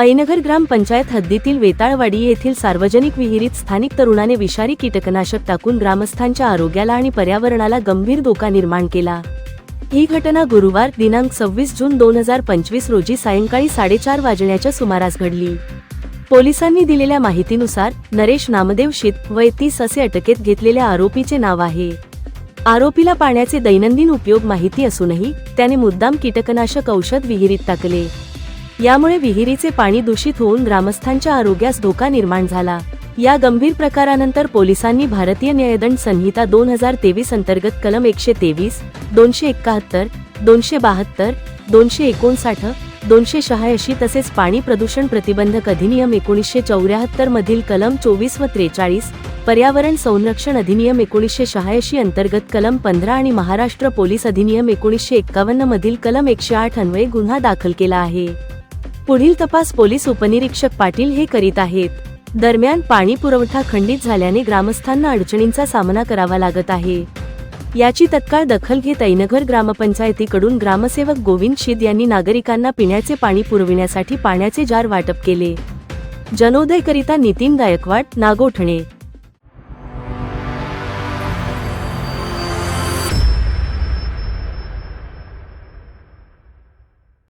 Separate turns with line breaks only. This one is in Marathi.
ऐनगर ग्रामपंचायत हद्दीतील वेताळवाडी येथील सार्वजनिक विहिरीत स्थानिक तरुणाने विषारी कीटकनाशक टाकून ग्रामस्थांच्या आरोग्याला आणि पर्यावरणाला गंभीर धोका निर्माण केला. ही घटना गुरुवार दिनांक सव्वीस जून दोन हजार पंचवीस रोजी सायंकाळी साडेचार वाजण्याच्या सुमारास घडली. पोलिसांनी दिलेल्या माहितीनुसार नरेश नामदेव शीत वय तीस असे अटकेत घेतलेल्या आरोपीचे नाव आहे. आरोपीला पाण्याचे दैनंदिन उपयोग माहिती असूनही त्याने मुद्दाम कीटकनाशक औषध विहिरीत टाकले. यामुळे विहिरीचे पाणी दूषित होऊन ग्रामस्थांच्या आरोग्यास धोका निर्माण झाला. या गंभीर प्रकारानंतर पोलिसांनी भारतीय न्यायदंड संहिता दोन हजार तेवीस अंतर्गत कलम एकशे तेवीस दोनशे एकाहत्तर दोनशे बहात्तर दोनशे एकोणसाठ दोनशे शहाऐंशी तसेच पाणी प्रदूषण प्रतिबंधक अधिनियम एकोणीसशे चौऱ्याहत्तर मधील कलम चोवीस व त्रेचाळीस पर्यावरण संरक्षण अधिनियम एकोणीसशे शहाऐंशी अंतर्गत कलम पंधरा आणि महाराष्ट्र पोलीस अधिनियम एकोणीसशे एक्कावन्न मधील कलम एकशे आठ अन्वये गुन्हा दाखल केला आहे. पुढील तपास पोलीस उपनिरीक्षक पाटील हे करीत आहेत. दरम्यान पाणी पुरवठा खंडित झाल्याने ग्रामस्थांना अडचणींचा सामना करावा लागत आहे. याची तत्काळ दखल घेत ऐनघर ग्रामपंचायतीकडून ग्रामसेवक गोविंद शिद यांनी नागरिकांना पिण्याचे पाणी पुरविण्यासाठी पाण्याचे जार वाटप केले. जनोदयकरिता नितीन गायकवाड नागोठणे.